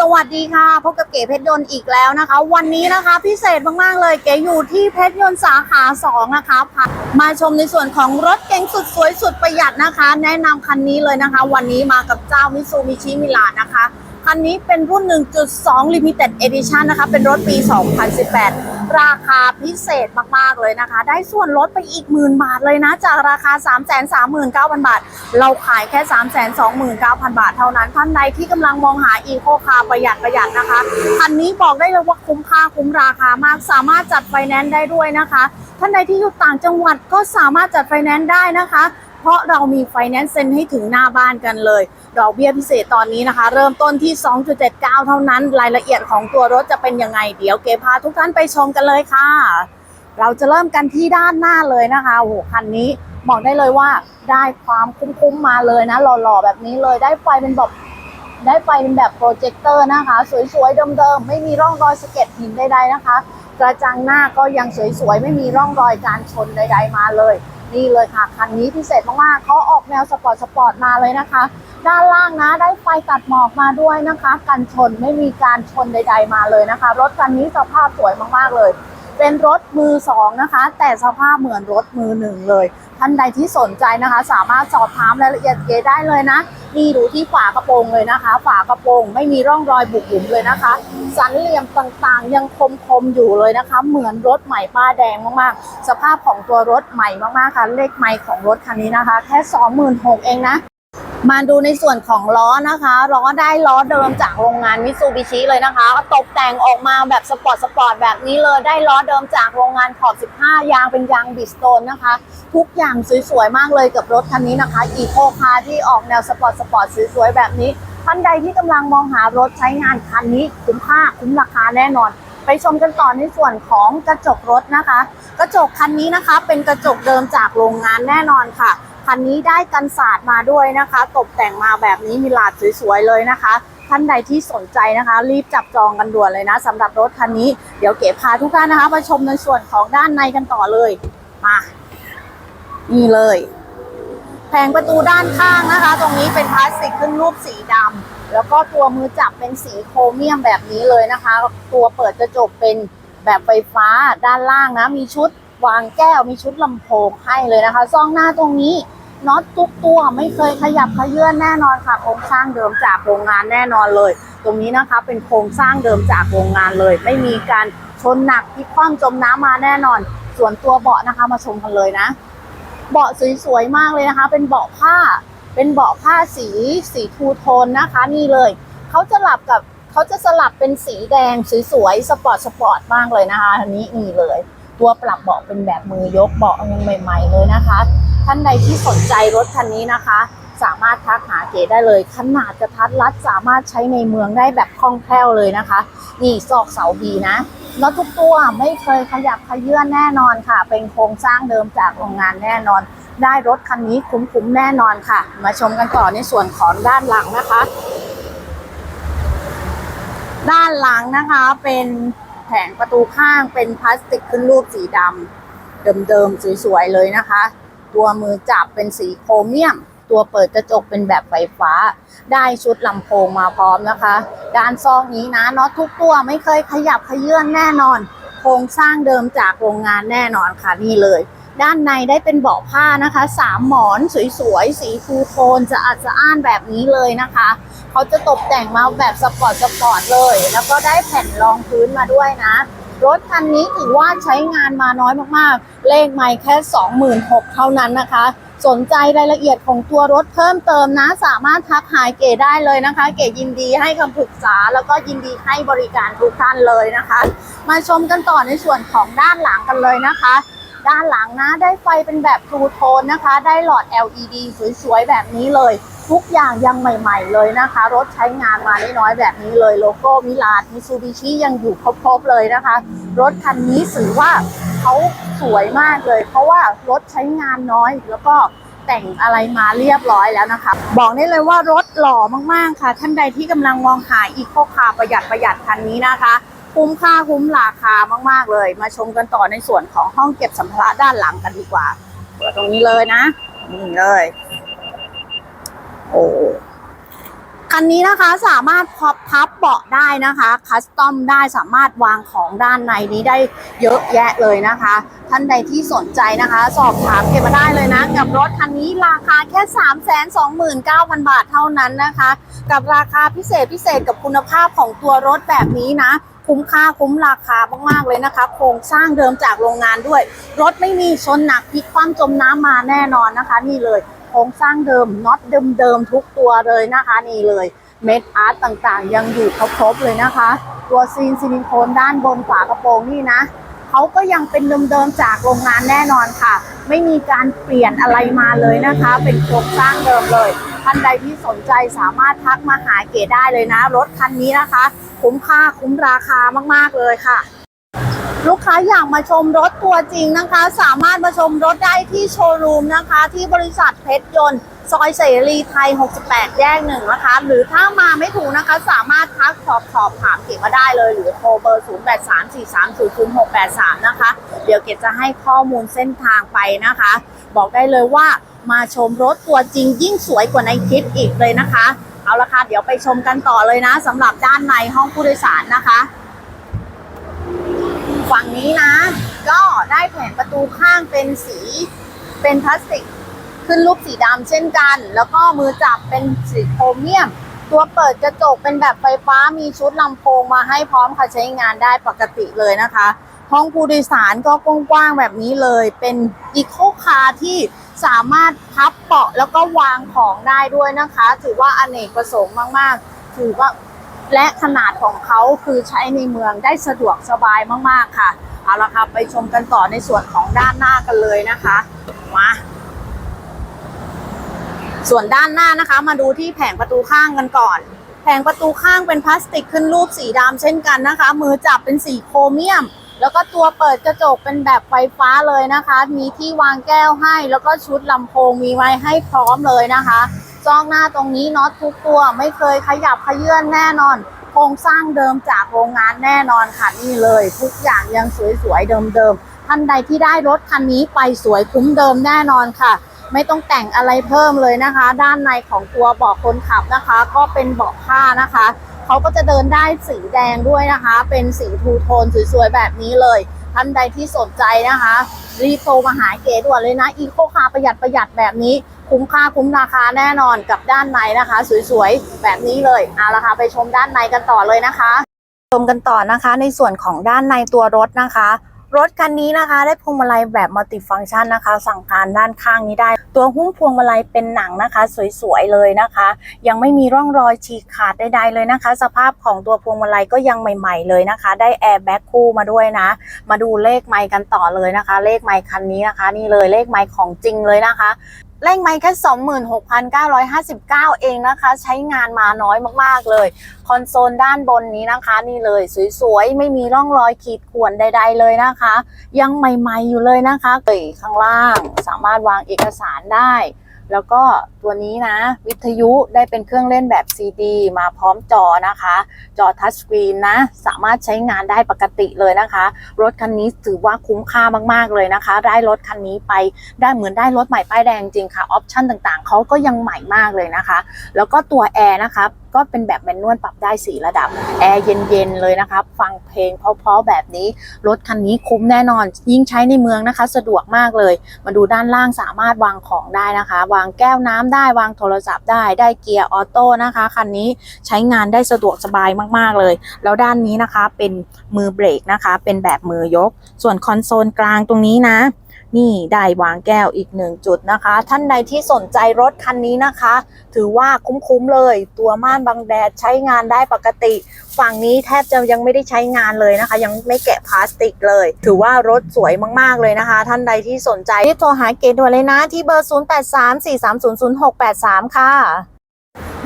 สวัสดีค่ะพบกับเก๋เพชรยนต์อีกแล้วนะคะ วันนี้นะคะพิเศษมากๆเลยเก๋อยู่ที่เพชรยนต์สาขา2นะคะมาชมในส่วนของรถเก๋งสุดสวยสุดประหยัดนะคะ แนะนำคันนี้เลยนะคะ วันนี้มากับเจ้ามิซูมิชิมิลานะคะ คันนี้เป็นรุ่น 1.2 Limited Edition นะคะ เป็นรถปี 2018 ราคาพิเศษมาก ๆ เลยนะคะ ได้ส่วนลดไปอีกหมื่นบาทเลยนะ จากราคา 339,000 บาท เราขายแค่ 329,000 บาทเท่านั้น ท่านใดที่กำลังมองหาอีโคคาประหยัดประหยัดนะคะ คันนี้บอกได้เลยว่าคุ้มค่าคุ้มราคามาก สามารถจัดไฟแนนซ์ได้ด้วยนะคะ ท่านใดที่อยู่ต่างจังหวัดก็สามารถจัดไฟแนนซ์ได้นะคะ เพราะเรามีไฟแนนซ์เซ็นให้ถึงหน้าบ้านกันเลยดอกเบี้ยพิเศษตอนนี้นะคะ เริ่มต้นที่ 2.79 เท่านั้น รายละเอียดของตัวรถจะเป็นยังไง เดี๋ยวเกพาทุกท่านไปชมกันเลยค่ะ เราจะเริ่มกันที่ด้านหน้าเลยนะคะโอ้โหคันนี้บอกได้เลยว่าได้ความคุ้มๆมาเลยนะหล่อๆแบบนี้เลยได้ไฟเป็นแบบได้ไฟเป็นแบบโปรเจคเตอร์นะคะ สวยๆเดิมๆไม่มีร่องรอยสะเก็ดหินใดๆนะคะ กระจังหน้าก็ยังสวยๆไม่มีร่องรอยการชนใด ๆมาเลย นี่เลยค่ะ คันนี้พิเศษมากๆเขาออกแนวสปอร์ตสปอร์ตมาเลยนะคะ ด้านล่างนะได้ไฟตัดหมอกมาด้วยนะคะ กันชนไม่มีการชนใด ๆมาเลยนะคะ รถคันนี้สภาพสวยมากๆเลย เป็นรถมือสองนะคะ แต่สภาพเหมือนรถมือหนึ่งเลย ท่านใดที่สนใจนะคะ สามารถสอบถามรายละเอียดเกได้เลยนะนี่ดูที่ฝากระโปรงเลยนะคะ ฝากระโปรงไม่มีร่องรอยบุบหลุมเลยนะคะ สันเหลี่ยมต่างๆ ยังคมๆอยู่เลยนะคะ เหมือนรถใหม่ป้าแดงมากๆ สภาพของตัวรถใหม่มากๆค่ะเลขไมล์ของรถคันนี้นะคะ แค่ 26,000เองนะ มาดูในส่วนของล้อนะคะล้อได้ล้อเดิมจากโรงงานมิ t ซูบิชิเลยนะคะตกแต่งออกมาแบบสปอร์ตสปอร์ตแบบนี้เลยได้ล้อเดิมจากโรงงานขอบ 15 ยางเป็นยางบิสโตนนะคะ ทุกอย่างสวยๆมากเลยกับรถคันนี้นะคะอีโคคาร์ที่ออกแนวสปอร์ตสปอร์ตสวยๆแบบนี้ท่านใดที่กำลังมองหารถใช้งานคันนี้คุ้มค่าคุ้มราคาแน่นอน ไปชมกันต่อในส่วนของกระจกรถนะคะ กระจกคันนี้นะคะ เป็นกระจกเดิมจากโรงงานแน่นอนค่ะ คันนี้ได้กันศาสตร์มาด้วยนะคะ ตกแต่งมาแบบนี้มีหลาดสวยๆเลยนะคะ ท่านใดที่สนใจนะคะ รีบจับจองกันด่วนเลยนะสำหรับรถคันนี้เดี๋ยวเก๋พาทุกท่านนะคะมาชมในส่วนของด้านในกันต่อเลยมานี่เลยแผงประตูด้านข้างนะคะ ตรงนี้เป็นพลาสติกขึ้นรูปสีดำแล้วก็ตัวมือจับเป็นสีโครเมียมแบบนี้เลยนะคะ ตัวเปิดกระจกเป็นแบบไฟฟ้าด้านล่างนะ มีชุด วางแก้วมีชุดลำโพงให้เลยนะคะซองหน้าตรงนี้น็อตทุกตัวไม่เคยขยับขยื่นแน่นอนค่ะโครงสร้างเดิมจากโรงงานแน่นอนเลย ตรงนี้นะคะเป็นโครงสร้างเดิมจากโรงงานเลย ไม่มีการชนหนักพลิกคว่ำจมน้ำมาแน่นอน ส่วนตัวเบาะนะคะมาชมกันเลยนะ เบาะสวยๆมากเลยนะคะ เป็นเบาะผ้า เป็นเบาะผ้าสีสีทูโทนนะคะนี่เลยเขาจะหลับกับเขาจะสลับเป็นสีแดงสวยๆสปอร์ตสปอร์ตมากเลยนะคะอันนี้นี่เลย ตัวปรับเบาะเป็นแบบมือยกเบาะยังใหม่ ๆ เลยนะคะ ท่านใดที่สนใจรถคันนี้นะคะ สามารถทักหาเก๋ได้เลยขนาดกระทัดรัดสามารถใช้ในเมืองได้แบบคล่องแคล่วเลยนะคะ นี่ซอกเสาบีนะแล้วทุกตัวไม่เคยขยับขยื่นแน่นอนค่ะ เป็นโครงสร้างเดิมจากโรงงานแน่นอน ได้รถคันนี้คุ้มๆแน่นอนค่ะ มาชมกันต่อในส่วนของด้านหลังนะคะ ด้านหลังนะคะเป็น แผงประตูข้างเป็นพลาสติกขึ้นรูปสีดำเดิมๆสวยๆเลยนะคะ ตัวมือจับเป็นสีโครเมียม ตัวเปิดกระจกเป็นแบบไฟฟ้า ได้ชุดลำโพงมาพร้อมนะคะ ด้านซองนี้นะน็อตทุกตัวไม่เคยขยับขยื่นแน่นอน โครงสร้างเดิมจากโรงงานแน่นอนค่ะนี่เลย ด้านในได้เป็นเบาะผ้านะคะสามหมอนสวยๆ สีทูโทนจะอาจจะอ้านแบบนี้เลยนะคะ เขาจะตกแต่งมาแบบสปอร์ตสปอร์ตเลย แล้วก็ได้แผ่นรองพื้นมาด้วยนะ รถคันนี้ถือว่าใช้งานมาน้อยมากๆ เลขไม่แค่ 26,000 เท่านั้นนะคะ สนใจรายละเอียดของตัวรถเพิ่มเติมนะ สามารถทักหายเก๋ได้เลยนะคะ เก๋ยินดีให้คำปรึกษา แล้วก็ยินดีให้บริการทุกท่านเลยนะคะ มาชมกันต่อในส่วนของด้านหลังกันเลยนะคะ ด้านหลังนะได้ไฟเป็นแบบทูโทนนะคะ ได้หลอด LED สวยๆ แบบนี้เลย ทุกอย่างยังใหม่ๆเลยนะคะ รถใช้งานมาน้อยๆแบบนี้เลยโลโก้มิลาดมิซูบิชิยังอยู่ครบๆเลยนะคะ รถคันนี้ถือว่าเขาสวยมากเลย เพราะว่ารถใช้งานน้อยแล้วก็แต่งอะไรมาเรียบร้อยแล้วนะคะ บอกได้เลยว่ารถหล่อมากๆค่ะ ท่านใดที่กำลังมองหาอีโคคาร์ประหยัดประหยัดคันนี้นะคะ คุ้มค่าคุ้มราคามาก ๆ เลย มาชมกันต่อในส่วนของห้องเก็บสัมภาระด้านหลังกันดีกว่าเปิดตรงนี้เลยนะ นี่เลย โอ้ คันนี้นะคะสามารถพับพับเบาะได้นะคะ คัสตอมได้สามารถวางของด้านในนี้ได้เยอะแยะเลยนะคะ ท่านใดที่สนใจนะคะ สอบถามเก็บมาได้เลยนะ กับรถคันนี้ราคาแค่ 3 2 9 0 0 0 บาทเท่านั้นนะคะ กับราคาพิเศษพิเศษกับคุณภาพของตัวรถแบบนี้นะคุ้มค่าคุ้มราคามาก ๆ เลยนะคะ โครงสร้างเดิมจากโรงงานด้วย รถไม่มีชนหนักพลิกคว่ำจมน้ำมาแน่นอนนะคะ นี่เลย ครงสร้างเดิมน็อตเดิมๆทุกตัวเลยนะคะนี่เลยเม็ดอาร์ตต่างๆ ยังอยู่ครบๆเลยนะคะ ตัวซีนซิลิโคนด้านบนฝากระโปรงนี่นะเขาก็ยังเป็นเดิมๆจากโรงงานแน่นอนค่ะ ไม่มีการเปลี่ยนอะไรมาเลยนะคะ เป็นโครงสร้างเดิมเลยท่านใดที่สนใจสามารถทักมาหาเก๋ได้เลยนะ รถคันนี้นะคะ คุ้มค่าคุ้มราคามากๆเลยค่ะ ลูกค้าอยากมาชมรถตัวจริงนะคะ สามารถมาชมรถได้ที่โชว์รูมนะคะ ที่บริษัทเพชรยนต์ ซอยเสรีไทย 68 แยกหนึ่งนะคะ หรือถ้ามาไม่ถูกนะคะ สามารถทักสอบสอบถามเก็บมาได้เลย หรือโทรเบอร์ 0834300683 นะคะ เดี๋ยวเก็บจะให้ข้อมูลเส้นทางไปนะคะ บอกได้เลยว่ามาชมรถตัวจริงยิ่งสวยกว่าในคลิปอีกเลยนะคะ เอาละค่ะเดี๋ยวไปชมกันต่อเลยนะสำหรับด้านในห้องผู้โดยสารนะคะ ฝั่งนี้นะ ก็ได้แผงประตูข้างเป็นสีเป็นพลาสติกขึ้นรูปสีดำเช่นกัน แล้วก็มือจับเป็นสีโครเมียม ตัวเปิดกระจกเป็นแบบไฟฟ้ามีชุดลำโพงมาให้พร้อมค่ะใช้งานได้ปกติเลยนะคะ ห้องผู้โดยสารก็กว้างๆแบบนี้เลย เป็นอีโคคาร์ที่สามารถพับเบาะแล้วก็วางของได้ด้วยนะคะ ถือว่าอเนกประสงค์มากๆ ถือว่า และขนาดของเขาคือใช้ในเมืองได้สะดวกสบายมากๆค่ะเอาละค่ะไปชมกันต่อในส่วนของด้านหน้ากันเลยนะคะมาส่วนด้านหน้านะคะ มาดูที่แผงประตูข้างกันก่อน แผงประตูข้างเป็นพลาสติกขึ้นรูปสีดำเช่นกันนะคะ มือจับเป็นสีโครเมียม แล้วก็ตัวเปิดกระจกเป็นแบบไฟฟ้าเลยนะคะ มีที่วางแก้วให้ แล้วก็ชุดลำโพงมีไว้ให้พร้อมเลยนะคะ จองหน้าตรงนี้น็อตทุกตัวไม่เคยขยับขยื่นแน่นอน โครงสร้างเดิมจากโรงงานแน่นอนค่ะนี่เลย ทุกอย่างยังสวยๆเดิมๆท่านใดที่ได้รถคันนี้ไปสวยคุ้มเดิมแน่นอนค่ะ ไม่ต้องแต่งอะไรเพิ่มเลยนะคะ ด้านในของตัวเบาะคนขับนะคะ ก็เป็นเบาะผ้านะคะเขาก็จะเดินได้สีแดงด้วยนะคะ เป็นสีทูโทนสวยๆแบบนี้เลยท่านใดที่สนใจนะคะ รีโทรมาหาเก๋ด่วนเลยนะ อีโคคาประหยัดประหยัดแบบนี้ คุ้มค่าคุ้มราคาแน่นอนกับด้านในนะคะ สวยๆ แบบนี้เลยเอาละค่ะไปชมด้านในกันต่อเลยนะคะ ชมกันต่อนะคะ ในส่วนของด้านในตัวรถนะคะ รถคันนี้นะคะ ได้พวงมาลัยแบบมัลติฟังก์ชันนะคะ สั่งการด้านข้างนี้ได้ ตัวหุ้มพวงมาลัยเป็นหนังนะคะ สวยๆเลยนะคะ ยังไม่มีร่องรอยฉีกขาดใดๆเลยนะคะ สภาพของตัวพวงมาลัยก็ยังใหม่ ๆเลยนะคะ ได้แอร์แบ็กคู่มาด้วยนะ มาดูเลขไมค์กันต่อเลยนะคะ เลขไมค์คันนี้นะคะ นี่เลยเลขไมค์ของจริงเลยนะคะ เร่งไมค์แค่ 26,959 เองนะคะ ใช้งานมาน้อยมากๆเลย คอนโซลด้านบนนี้นะคะนี่เลยสวยๆ ไม่มีร่องรอยขีดข่วนใด ๆ เลยนะคะ ยังใหม่ๆอยู่เลยนะคะเอ่ยข้างล่างสามารถวางเอกสารได้ แล้วก็ ตัวนี้นะ วิทยุได้เป็นเครื่องเล่นแบบ CD มาพร้อมจอนะคะ จอทัชสกรีนนะ สามารถใช้งานได้ปกติเลยนะคะ รถคันนี้ถือว่าคุ้มค่ามากๆเลยนะคะ ได้รถคันนี้ไปได้เหมือนได้รถใหม่ป้ายแดงจริงค่ะ ออปชั่นต่างๆ เขาก็ยังใหม่มากเลยนะคะ แล้วก็ตัวแอร์นะคะก็เป็นแบบแมนนวลปรับได้ 4 ระดับ แอร์เย็นๆ เลยนะคะฟังเพลงเพราะๆแบบนี้ รถคันนี้คุ้มแน่นอน ยิ่งใช้ในเมืองนะคะ สะดวกมากเลย มาดูด้านล่างสามารถวางของได้นะคะ วางแก้วน้ำได้วางโทรศัพท์ได้ได้เกียร์ออโต้นะคะคันนี้ใช้งานได้สะดวกสบายมากๆเลย แล้วด้านนี้นะคะเป็นมือเบรกนะคะ เป็นแบบมือยก ส่วนคอนโซลกลางตรงนี้นะ นี่ได้วางแก้วอีกหนึ่งจุดนะคะ ท่านใดที่สนใจรถคันนี้นะคะ ถือว่าคุ้มๆเลย ตัวม่านบังแดดใช้งานได้ปกติ ฝั่งนี้แทบจะยังไม่ได้ใช้งานเลยนะคะ ยังไม่แกะพลาสติกเลย ถือว่ารถสวยมากๆเลยนะคะ ท่านใดที่สนใจรีบโทรหาเกดด่วนเลยนะ ที่เบอร์ 0834300683 ค่ะ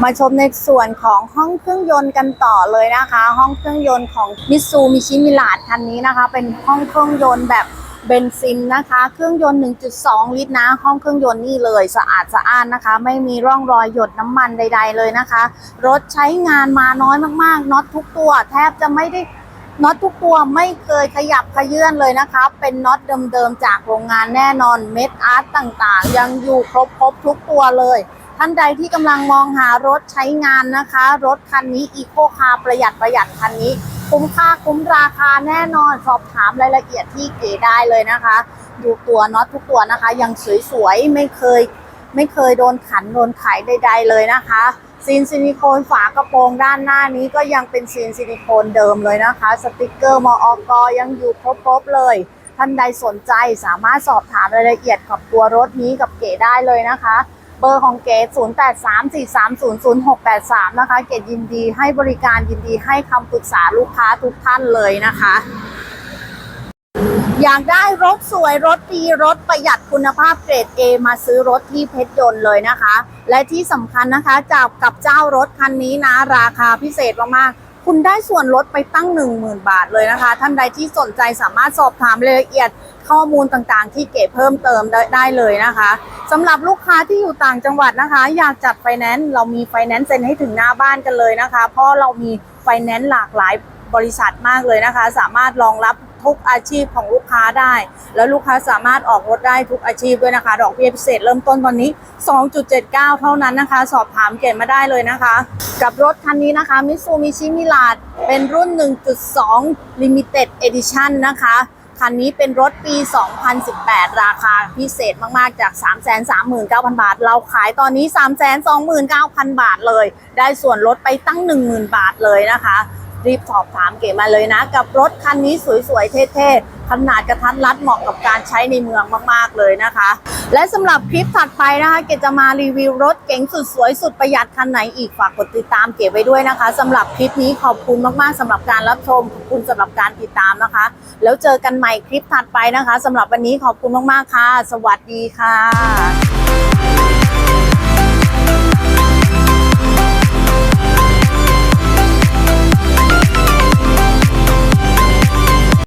มาชมในส่วนของห้องเครื่องยนต์กันต่อเลยนะคะ ห้องเครื่องยนต์ของมิซูมิชิมิลาดคันนี้นะคะ เป็นห้องเครื่องยนต์แบบ เบนซินนะคะ เครื่องยนต์ 1.2 ลิตรนะ ห้องเครื่องยนต์นี่เลยสะอาดสะอ้านนะคะ ไม่มีร่องรอยหยดน้ำมันใด ๆ เลยนะคะ รถใช้งานมาน้อยมากๆน็อตทุกตัว แทบจะไม่ได้น็อตทุกตัวไม่เคยขยับขยื่นเลยนะคะ เป็นน็อตเดิมๆจากโรงงานแน่นอนเม็ดอาร์ตต่างๆ ยังอยู่ครบๆทุกตัวเลย ท่านใดที่กำลังมองหารถใช้งานนะคะ รถคันนี้อีโคคาประหยัดประหยัดคันนี้ คุ้มค่าคุ้มราคาแน่นอนสอบถามรายละเอียดที่เก๋ได้เลยนะคะ ดูตัวน็อตทุกตัวนะคะ ยังสวยๆไม่เคย ไม่เคยโดนขันโดนไขใดๆเลยนะคะซีนซิลิโคนฝากระโปรงด้านหน้านี้ก็ยังเป็นซีนซิลิโคนเดิมเลยนะคะ สติกเกอร์มออกยังอยู่ครบๆเลย ท่านใดสนใจสามารถสอบถามรายละเอียดกับตัวรถนี้กับเก๋ได้เลยนะคะ เบอร์ของเก๋0834300683 นะคะ เก๋ยินดีให้บริการยินดีให้คำปรึกษาลูกค้าทุกท่านเลยนะคะ อยากได้รถสวยรถดีรถประหยัดคุณภาพเกรด A มาซื้อรถที่เพชรยนต์เลยนะคะ และที่สำคัญนะคะจากกับเจ้ารถคันนี้นะราคาพิเศษมากๆคุณได้ส่วนลดไปตั้ง 10,000 บาทเลยนะคะ ท่านใดที่สนใจสามารถสอบถามรายละเอียด ข้อมูลต่างๆ ที่เก๋เพิ่มเติมได้ไดเลยนะคะสำหรับลูกค้าที่อยู่ต่างจังหวัดนะคะ อยากจัดไฟแนนซ์เรามีไฟแนนซ์เซ็นให้ถึงหน้าบ้านกันเลยนะคะ เพราะเรามีไฟแนนซ์หลากหลายบริษัทมากเลยนะคะ สามารถรองรับทุกอาชีพของลูกค้าได้ แล้วลูกค้าสามารถออกรถได้ทุกอาชีพด้วยนะคะ ดอกเบี้ยพิเศษเริ่มต้นตอนนี้ 2.79 เท่านั้นนะคะ สอบถามเกณฑ์มาได้เลยนะคะ กับรถคันนี้นะคะมิซูมิชิมิลาดเป็นรุ่น 1.2 Limited Edition นะคะ คันนี้เป็นรถปี 2018 ราคาพิเศษมากๆ จาก 339,000 บาท เราขายตอนนี้ 329,000 บาทเลย ได้ส่วนลดไปตั้ง 10,000 บาทเลยนะคะ รีบสอบถามเก๋มาเลยนะ กับรถคันนี้สวยๆ เท่ๆ ขนาดกระทัดรัดเหมาะกับการใช้ในเมืองมากๆเลยนะคะ และสำหรับคลิปถัดไปนะคะเก๋จะมารีวิวรถเก๋งสุดสวยสุดประหยัดคันไหนอีกฝากกดติดตามเก๋ไว้ด้วยนะคะสำหรับคลิปนี้ขอบคุณมากๆสำหรับการรับชมขอบคุณสำหรับการติดตามนะคะ แล้วเจอกันใหม่คลิปถัดไปนะคะสำหรับวันนี้ขอบคุณมากๆค่ะ สวัสดีค่ะ